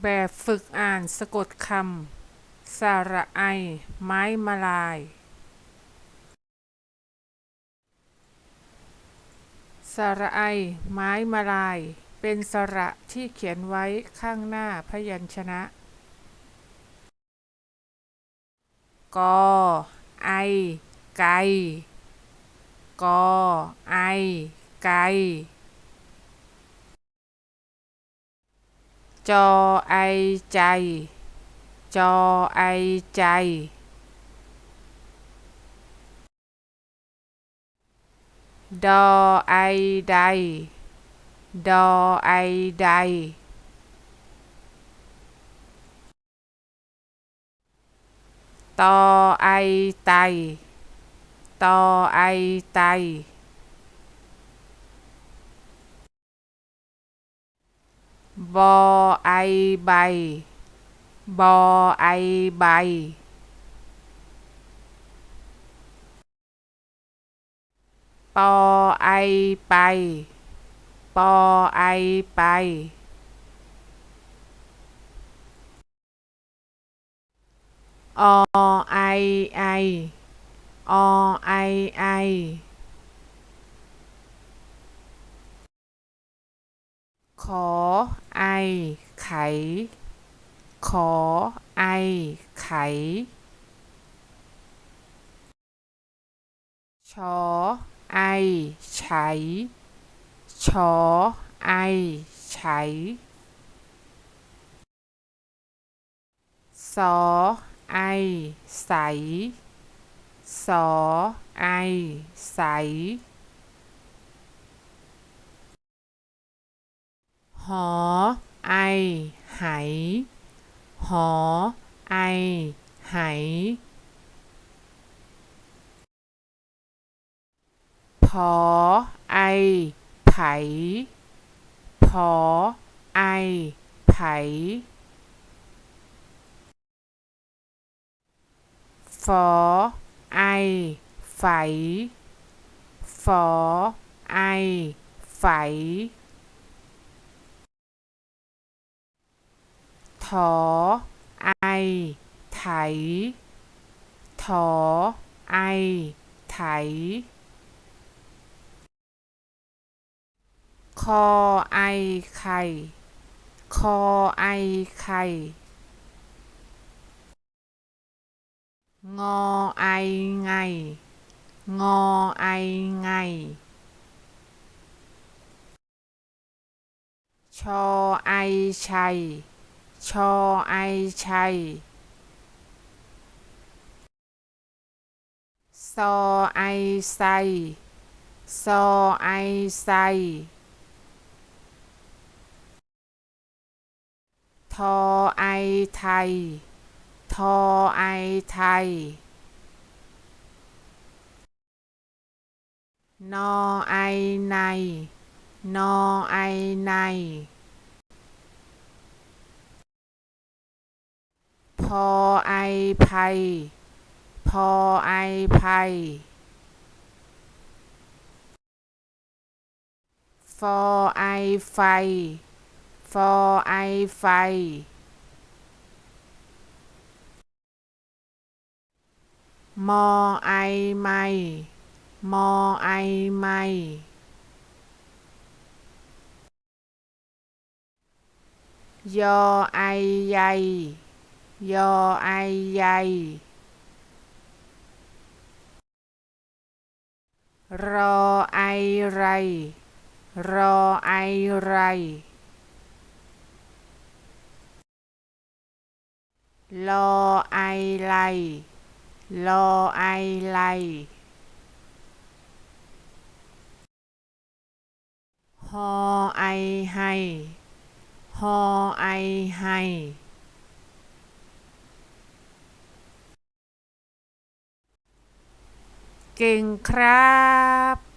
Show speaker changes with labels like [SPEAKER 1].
[SPEAKER 1] แบบฝึกอ่านสะกดคำสระไอ ไม้มาลายสระไอ ไม้มาลาย เป็นสระที่เขียนไว้ข้างหน้าพยัญชนะ กอ ไอ ไก่ กอ ไอ ไก่ จอไอใจ จอไอใจ ดอไอใด ดอไอใด ตอไอไต ตอไอไต บอไอใบบอไอใบปอไอไป ปอไอไป อไอไอ อไอไอ ขอไอไข ขอไอไข ชอไอไฉชอไอไฉสอไอใส สอไอใส หอไอไหหอไอไหพอไอไผพอไอไผฟอไอไฝฟอไอไฝ ถอ ไอ ไถ ถอ ไอ ไถ คอไอไข่ คอไอไข่ งอไอไง งอไอไงชอไอชัย ชอไอชัย ซอไอไซ ซอไอไซ ทอไอไทย ทอไอไทย นอไอใน นอไอใน อไอภัย พอไอภัยฟอไอไฟ ฟอไอไฟมอไอไม่ มอไอไม่ยอไอใย ยอไอใยรอไอไร รอไอไร ลอไอไล ลอไอไล ฮอไอให้ฮอไอให้ เก่งครับ